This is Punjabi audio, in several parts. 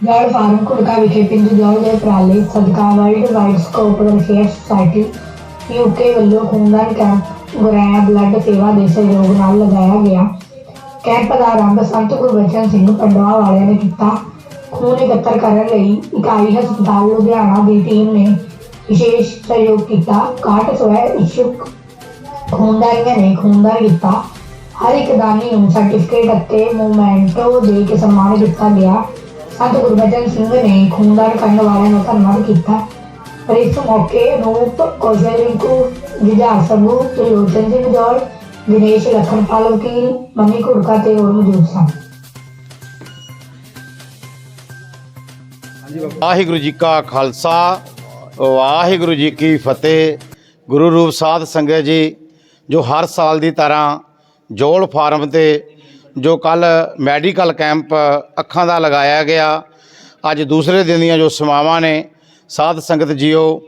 ਜੌਲ ਫਾਰਮ ਕੁੜਕਾ ਵਿਖੇ ਪਿੰਡ ਜੌਲ ਦੇ ਪ੍ਰਾਲੇ ਸਦਕਾ world wide scope welfare society, UK ਵੱਲੋਂ ਖੂਨਦਾਨ ਕੈਂਪ ਗੁਰੈਆ ਬਲੱਡ ਸੇਵਾ ਦੇ ਸਹਿਯੋਗ ਨਾਲ ਲਗਾਇਆ ਗਿਆ। ਕੈਂਪ ਦਾ ਆਰੰਭ ਸੰਤ ਗੁਰਬਚਨ ਸਿੰਘ ਪੰਡਵਾ ਵਾਲਿਆਂ ਨੇ ਕੀਤਾ। ਖੂਨ ਇਕੱਤਰ ਕਰਨ ਲਈ ਇਕਾਈ ਹਸਪਤਾਲ ਲੁਧਿਆਣਾ ਦੀ ਟੀਮ ਨੇ ਵਿਸ਼ੇਸ਼ ਸਹਿਯੋਗ ਕੀਤਾ। ਕਾਟ ਸਵੈ ਇਛੁਕ ਖੂਨਦਾਨੀਆਂ ਨੇ ਖੂਨਦਾਨ ਕੀਤਾ। ਹਰ ਇੱਕ ਦਾਨੀ ਨੂੰ ਸਰਟੀਫਿਕੇਟ ਅਤੇ ਮੋਮੈਂਟੋ ਦੇ ਕੇ ਸਨਮਾਨ ਕੀਤਾ ਗਿਆ। ਸੰਤ ਗੁਰਬਚਨ ਸਿੰਘ ਨੇ ਖੂਨਦਾਨ ਕਰਨ ਵਾਲਿਆਂ ਦਾ ਧੰਨਵਾਦ ਕੀਤਾ। ਪਰ ਇਸ ਮੌਕੇ ਅਨੂਪ ਕੌਸ਼ਲ ਵਿਜਾ ਸਭੂ ਤ੍ਰਿਲੋਚਨ ਸਿੰਘ ਜੌਲ ਦਿਨੇਸ਼ ਲਖਨਪਾਲ ਵਕੀਲ, ਮਨੀ ਘੁੜਕਾ ਤੇ ਹੋਰ ਮੌਜੂਦ ਸਨ। ਵਾਹਿਗੁਰੂ ਜੀ ਕਾ ਖਾਲਸਾ, ਵਾਹਿਗੁਰੂ ਜੀ ਕੀ ਫਤਿਹ। ਗੁਰੂ ਰੂਪ ਸਾਧ ਸੰਗਤ ਜੀ, ਜੋ ਹਰ ਸਾਲ ਦੀ ਤਰ੍ਹਾਂ ਜੋਲ ਫਾਰਮ ਤੇ ਜੋ ਕੱਲ ਮੈਡੀਕਲ ਕੈਂਪ ਅੱਖਾਂ ਦਾ ਲਗਾਇਆ ਗਿਆ, ਅੱਜ ਦੂਸਰੇ ਦਿਨ ਦੀਆਂ ਜੋ ਸੇਵਾਵਾਂ ਨੇ, ਸਾਧ ਸੰਗਤ ਜੀਓ,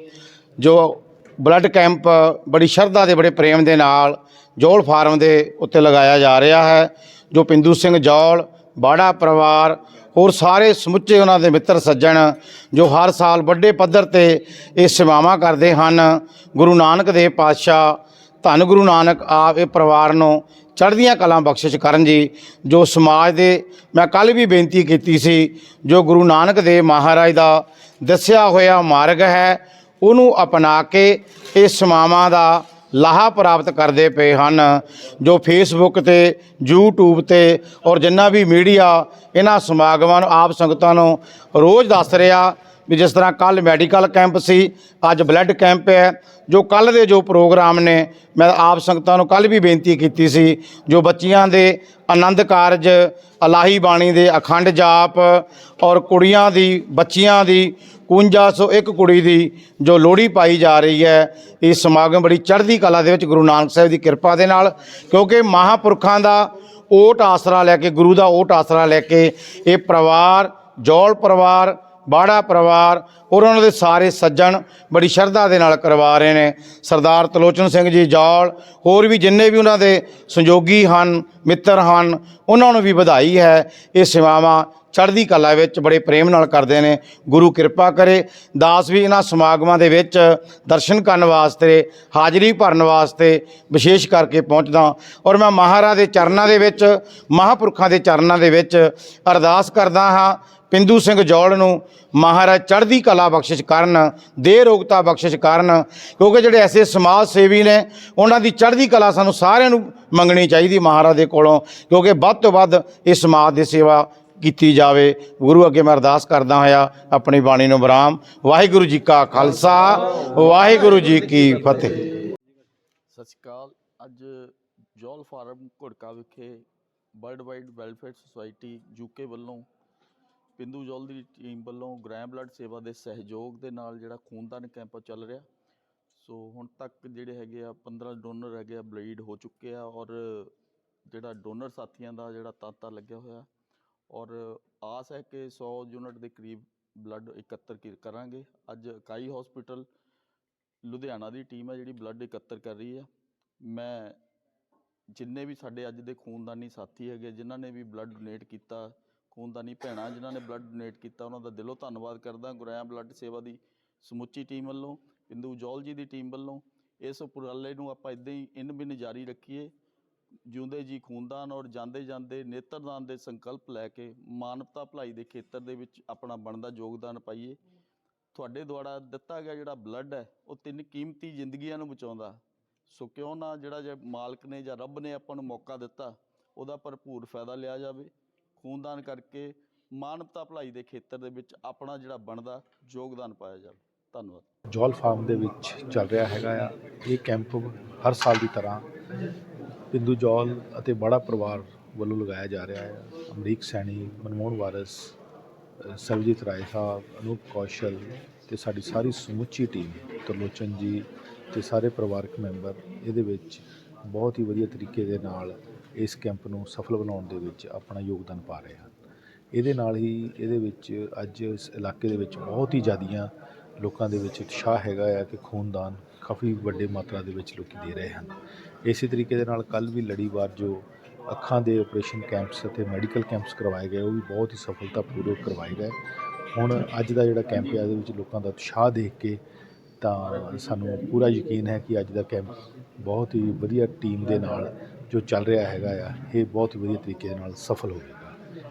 ਜੋ ਬਲੱਡ ਕੈਂਪ ਬੜੀ ਸ਼ਰਧਾ ਦੇ ਬੜੇ ਪ੍ਰੇਮ ਦੇ ਨਾਲ ਜੋਲ ਫਾਰਮ ਦੇ ਉੱਤੇ ਲਗਾਇਆ ਜਾ ਰਿਹਾ ਹੈ, ਜੋ ਪਿੰਦੂ ਸਿੰਘ ਜੋਲ, ਬਾੜਾ ਪਰਿਵਾਰ, ਹੋਰ ਸਾਰੇ ਸਮੁੱਚੇ ਉਹਨਾਂ ਦੇ ਮਿੱਤਰ ਸੱਜਣ ਜੋ ਹਰ ਸਾਲ ਵੱਡੇ ਪੱਧਰ ਤੇ ਇਹ ਸੇਵਾਵਾਂ ਕਰਦੇ ਹਨ, ਗੁਰੂ ਨਾਨਕ ਦੇਵ ਪਾਤਸ਼ਾਹ, ਧੰਨ ਗੁਰੂ ਨਾਨਕ ਆਪ ਇਹ ਪਰਿਵਾਰ ਨੂੰ ਚੜ੍ਹਦੀਆਂ ਕਲਾਂ ਬਖਸ਼ਿਸ਼ ਕਰਨ ਜੀ, ਜੋ ਸਮਾਜ ਦੇ, ਮੈਂ ਕੱਲ ਵੀ ਬੇਨਤੀ ਕੀਤੀ ਸੀ, ਜੋ ਗੁਰੂ ਨਾਨਕ ਦੇਵ ਮਹਾਰਾਜ ਦਾ ਦੱਸਿਆ ਹੋਇਆ ਮਾਰਗ ਹੈ, ਉਹਨੂੰ ਅਪਣਾ ਕੇ ਇਹ ਸਮਾਵਾਂ ਦਾ ਲਾਹਾ ਪ੍ਰਾਪਤ ਕਰਦੇ ਪਏ ਹਨ, ਜੋ ਫੇਸਬੁੱਕ ਤੇ, YouTube ਤੇ ਔਰ ਜਿੰਨਾ ਵੀ ਮੀਡੀਆ, ਇਹਨਾਂ ਸਮਾਗਮਾਂ ਨੂੰ, ਆਪ ਸੰਗਤਾਂ ਨੂੰ ਰੋਜ਼ ਦੱਸ ਰਿਹਾ ਵੀ ਜਿਸ ਤਰ੍ਹਾਂ ਕੱਲ ਮੈਡੀਕਲ ਕੈਂਪ ਸੀ, ਅੱਜ ਬਲੱਡ ਕੈਂਪ ਹੈ, ਜੋ ਕੱਲ ਦੇ ਜੋ ਪ੍ਰੋਗਰਾਮ ਨੇ, ਮੈਂ ਆਪ ਸੰਗਤਾਂ ਨੂੰ ਕੱਲ ਵੀ ਬੇਨਤੀ ਕੀਤੀ ਸੀ, ਜੋ ਬੱਚੀਆਂ ਦੇ ਆਨੰਦ ਕਾਰਜ, ਅਲਾਹੀ ਬਾਣੀ ਦੇ ਅਖੰਡ ਜਾਪ ਔਰ ਕੁੜੀਆਂ ਦੀ, ਬੱਚੀਆਂ ਦੀ 5101 ਕੁੜੀ ਦੀ ਜੋ ਲੋਹੜੀ ਪਾਈ ਜਾ ਰਹੀ ਹੈ ਇਹ ਸਮਾਗਮ ਬੜੀ ਚੜ੍ਹਦੀ ਕਲਾ ਦੇ ਵਿੱਚ ਗੁਰੂ ਨਾਨਕ ਸਾਹਿਬ ਦੀ ਕਿਰਪਾ ਦੇ ਨਾਲ, ਕਿਉਂਕਿ ਮਹਾਪੁਰਖਾਂ ਦਾ ਓਟ ਆਸਰਾ ਲੈ ਕੇ, ਗੁਰੂ ਦਾ ਓਟ ਆਸਰਾ ਲੈ ਕੇ, ਇਹ ਪਰਿਵਾਰ, ਜੌਲ ਪਰਿਵਾਰ ਬਾੜਾ ਪਰਿਵਾਰ ਔਰ ਉਹਨਾਂ ਦੇ ਸਾਰੇ ਸੱਜਣ ਬੜੀ ਸ਼ਰਧਾ ਦੇ ਨਾਲ ਕਰਵਾ ਰਹੇ ਨੇ। ਸਰਦਾਰ ਤਲੋਚਨ ਸਿੰਘ ਜੀ ਜੌਲ, ਹੋਰ ਵੀ ਜਿੰਨੇ ਵੀ ਉਹਨਾਂ ਦੇ ਸੰਯੋਗੀ ਹਨ, ਮਿੱਤਰ ਹਨ, ਉਹਨਾਂ ਨੂੰ ਵੀ ਵਧਾਈ ਹੈ। ਇਹ ਸੇਵਾਵਾਂ ਚੜ੍ਹਦੀ ਕਲਾ ਵਿੱਚ ਬੜੇ ਪ੍ਰੇਮ ਨਾਲ ਕਰਦੇ ਨੇ। ਗੁਰੂ ਕਿਰਪਾ ਕਰੇ। ਦਾਸ ਵੀ ਇਹਨਾਂ ਸਮਾਗਮਾਂ ਦੇ ਵਿੱਚ ਦਰਸ਼ਨ ਕਰਨ ਵਾਸਤੇ, ਹਾਜ਼ਰੀ ਭਰਨ ਵਾਸਤੇ ਵਿਸ਼ੇਸ਼ ਕਰਕੇ ਪਹੁੰਚਦਾ। ਔਰ ਮੈਂ ਮਹਾਰਾਜ ਦੇ ਚਰਨਾਂ ਦੇ ਵਿੱਚ, ਮਹਾਪੁਰਖਾਂ ਦੇ ਚਰਨਾਂ ਦੇ ਵਿੱਚ ਅਰਦਾਸ ਕਰਦਾ ਹਾਂ ਪਿੰਦੂ ਸਿੰਘ ਜੌਲ ਨੂੰ ਮਹਾਰਾਜ ਚੜ੍ਹਦੀ ਕਲਾ ਬਖਸ਼ਿਸ਼ ਕਰਨ ਦੇ ਰੋਗਤਾ ਬਖਸ਼ਿਸ਼ ਕਰਨ, ਕਿਉਂਕਿ ਜਿਹੜੇ ਐਸੇ ਸਮਾਜ ਸੇਵੀ ਨੇ, ਉਹਨਾਂ ਦੀ ਚੜ੍ਹਦੀ ਕਲਾ ਸਾਨੂੰ ਸਾਰਿਆਂ ਨੂੰ ਮੰਗਣੀ ਚਾਹੀਦੀ ਮਹਾਰਾਜ ਦੇ ਕੋਲੋਂ, ਕਿਉਂਕਿ ਵੱਧ ਤੋਂ ਵੱਧ ਇਸ ਸਮਾਜ ਦੀ ਸੇਵਾ ਕੀਤੀ ਜਾਵੇ। ਗੁਰੂ ਅੱਗੇ ਮੈਂ ਅਰਦਾਸ ਕਰਦਾ ਹੋਇਆ, ਆਪਣੀ ਬਾਣੀ ਨੂੰ ਬਰਾਮ। ਵਾਹਿਗੁਰੂ ਜੀ ਕਾ ਖਾਲਸਾ, ਵਾਹਿਗੁਰੂ ਜੀ ਕੀ ਫਤਿਹ। ਸਤਿ ਸ਼੍ਰੀ ਅਕਾਲ। ਅੱਜ ਜੌਲ ਫਾਰਮ ਘੁੜਕਾ ਵਿਖੇ world wide welfare society UK ਵੱਲੋਂ ਪਿੰਦੂ ਜੌਲ ਦੀ ਟੀਮ ਵੱਲੋਂ ਗ੍ਰੈਮ ਬਲੱਡ ਸੇਵਾ ਦੇ ਸਹਿਯੋਗ ਦੇ ਨਾਲ ਜਿਹੜਾ ਖੂਨਦਾਨ ਕੈਂਪ ਚੱਲ ਰਿਹਾ। ਸੋ ਹੁਣ ਤੱਕ ਜਿਹੜੇ ਹੈਗੇ ਆ 15 ਡੋਨਰ ਹੈਗੇ ਆ ਬਲੀਡ ਹੋ ਚੁੱਕੇ ਆ ਔਰ ਜਿਹੜਾ ਡੋਨਰ ਸਾਥੀਆਂ ਦਾ ਜਿਹੜਾ ਤਾਤਾ ਲੱਗਿਆ ਹੋਇਆ। ਔਰ ਆਸ ਹੈ ਕਿ 100 ਯੂਨਿਟ ਦੇ ਕਰੀਬ ਬਲੱਡ ਇਕੱਤਰ ਕੀ- ਕਰਾਂਗੇ। ਅੱਜ ਇਕਾਈ ਹਸਪੀਟਲ ਲੁਧਿਆਣਾ ਦੀ ਟੀਮ ਹੈ ਜਿਹੜੀ ਬਲੱਡ ਇਕੱਤਰ ਕਰ ਰਹੀ ਹੈ ਮੈਂ ਜਿੰਨੇ ਵੀ ਸਾਡੇ ਅੱਜ ਦੇ ਖੂਨਦਾਨੀ ਸਾਥੀ ਹੈਗੇ ਜਿਨ੍ਹਾਂ ਨੇ ਵੀ ਬਲੱਡ ਡੋਨੇਟ ਕੀਤਾ ਖੂਨਦਾਨੀ ਭੈਣਾਂ, ਜਿਨ੍ਹਾਂ ਨੇ ਬਲੱਡ ਡੋਨੇਟ ਕੀਤਾ, ਉਹਨਾਂ ਦਾ ਦਿਲੋਂ ਧੰਨਵਾਦ ਕਰਦਾ ਗੁਰੈਮ ਬਲੱਡ ਸੇਵਾ ਦੀ ਸਮੁੱਚੀ ਟੀਮ ਵੱਲੋਂ ਇੰਦੂ ਜੌਲ ਜੀ ਦੀ ਟੀਮ ਵੱਲੋਂ। ਇਸ ਉਪਰਾਲੇ ਨੂੰ ਆਪਾਂ ਇਦਾਂ ਹੀ ਇਨ ਬਿਨ ਜਾਰੀ ਰੱਖੀਏ। ਜਿਉਂਦੇ ਜੀ ਖੂਨਦਾਨ ਔਰ ਜਾਂਦੇ ਜਾਂਦੇ ਨੇਤਰਦਾਨ ਦੇ ਸੰਕਲਪ ਲੈ ਕੇ ਮਾਨਵਤਾ ਭਲਾਈ ਦੇ ਖੇਤਰ ਦੇ ਵਿੱਚ ਆਪਣਾ ਬਣਦਾ ਯੋਗਦਾਨ ਪਾਈਏ। ਤੁਹਾਡੇ ਦੁਆਰਾ ਦਿੱਤਾ ਗਿਆ ਜਿਹੜਾ ਬਲੱਡ ਹੈ, ਉਹ ਤਿੰਨ ਕੀਮਤੀ ਜ਼ਿੰਦਗੀਆਂ ਨੂੰ ਬਚਾਉਂਦਾ। ਸੋ ਕਿਉਂ ਨਾ ਜਿਹੜਾ ਜੇ ਮਾਲਕ ਨੇ ਜਾਂ ਰੱਬ ਨੇ ਆਪਾਂ ਨੂੰ ਮੌਕਾ ਦਿੱਤਾ, ਉਹਦਾ ਭਰਪੂਰ ਫਾਇਦਾ ਲਿਆ ਜਾਵੇ। ਖੂਨਦਾਨ ਕਰਕੇ ਮਾਨਵਤਾ ਭਲਾਈ ਦੇ ਖੇਤਰ ਦੇ ਵਿੱਚ ਆਪਣਾ ਜਿਹੜਾ ਬਣਦਾ ਯੋਗਦਾਨ ਪਾਇਆ ਜਾਵੇ। ਧੰਨਵਾਦ। ਜੌਲ ਫਾਰਮ ਦੇ ਵਿੱਚ ਚੱਲ ਰਿਹਾ ਹੈਗਾ ਆ। ਇਹ ਕੈਂਪ ਹਰ ਸਾਲ ਦੀ ਤਰ੍ਹਾਂ ਬਿੰਦੂ ਜੌਲ ਅਤੇ ਬੜਾ ਪਰਿਵਾਰ ਵੱਲੋਂ ਲਗਾਇਆ ਜਾ ਰਿਹਾ ਹੈ ਅਮਰੀਕ ਸੈਣੀ ਮਨਮੋਹਨ ਵਾਰਸ ਅ, ਸਰਬਜੀਤ ਰਾਏ ਸਾਹਿਬ ਅਨੂਪ ਕੌਸ਼ਲ ਤੇ ਸਾਡੀ ਸਾਰੀ ਸਮੁੱਚੀ ਟੀਮ ਤਰਲੋਚਨ ਜੀ ਤੇ ਸਾਰੇ ਪਰਿਵਾਰਕ ਮੈਂਬਰ ਇਹਦੇ ਵਿੱਚ ਬਹੁਤ ਹੀ ਵਧੀਆ ਤਰੀਕੇ ਦੇ ਨਾਲ ਇਸ ਕੈਂਪ ਨੂੰ ਸਫਲ ਬਣਾਉਣ ਦੇ ਵਿੱਚ ਆਪਣਾ ਯੋਗਦਾਨ ਪਾ ਰਹੇ ਹਨ। ਇਹਦੇ ਨਾਲ ਹੀ ਇਹਦੇ ਵਿੱਚ ਅੱਜ ਇਸ ਇਲਾਕੇ ਦੇ ਵਿੱਚ ਬਹੁਤ ਹੀ ਜ਼ਿਆਦੀਆਂ ਲੋਕਾਂ ਦੇ ਵਿੱਚ ਉਤਸ਼ਾਹ ਹੈਗਾ ਆ ਕਿ ਖੂਨਦਾਨ ਕਾਫੀ ਵੱਡੇ ਮਾਤਰਾ ਦੇ ਵਿੱਚ ਲੋਕੀ ਦੇ ਰਹੇ ਹਨ। ਇਸੇ ਤਰੀਕੇ ਦੇ ਨਾਲ ਕੱਲ ਵੀ ਲੜੀਵਾਰ ਜੋ ਅੱਖਾਂ ਦੇ ਆਪਰੇਸ਼ਨ ਕੈਂਪਸ ਅਤੇ ਮੈਡੀਕਲ ਕੈਂਪਸ ਕਰਵਾਏ ਗਏ, ਉਹ ਵੀ ਬਹੁਤ ਹੀ ਸਫਲਤਾਪੂਰਵਕ ਕਰਵਾਏ ਗਏ। ਹੁਣ ਅੱਜ ਦਾ ਜਿਹੜਾ ਕੈਂਪ ਹੈ ਇਹਦੇ ਵਿੱਚ ਲੋਕਾਂ ਦਾ ਉਤਸ਼ਾਹ ਦੇਖ ਕੇ ਤਾਂ ਸਾਨੂੰ ਪੂਰਾ ਯਕੀਨ ਹੈ ਕਿ ਅੱਜ ਦਾ ਕੈਂਪ ਬਹੁਤ ਹੀ ਵਧੀਆ ਟੀਮ ਦੇ ਨਾਲ ਜੋ ਚੱਲ ਰਿਹਾ ਹੈਗਾ ਆ, ਇਹ ਬਹੁਤ ਵਧੀਆ ਤਰੀਕੇ ਦੇ ਨਾਲ ਸਫਲ ਹੋਵੇਗਾ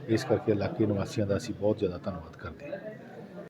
ਇਸ ਕਰਕੇ ਇਲਾਕੇ ਨਿਵਾਸੀਆਂ ਦਾ ਅਸੀਂ ਬਹੁਤ ਜ਼ਿਆਦਾ ਧੰਨਵਾਦ ਕਰਦੇ ਹਾਂ।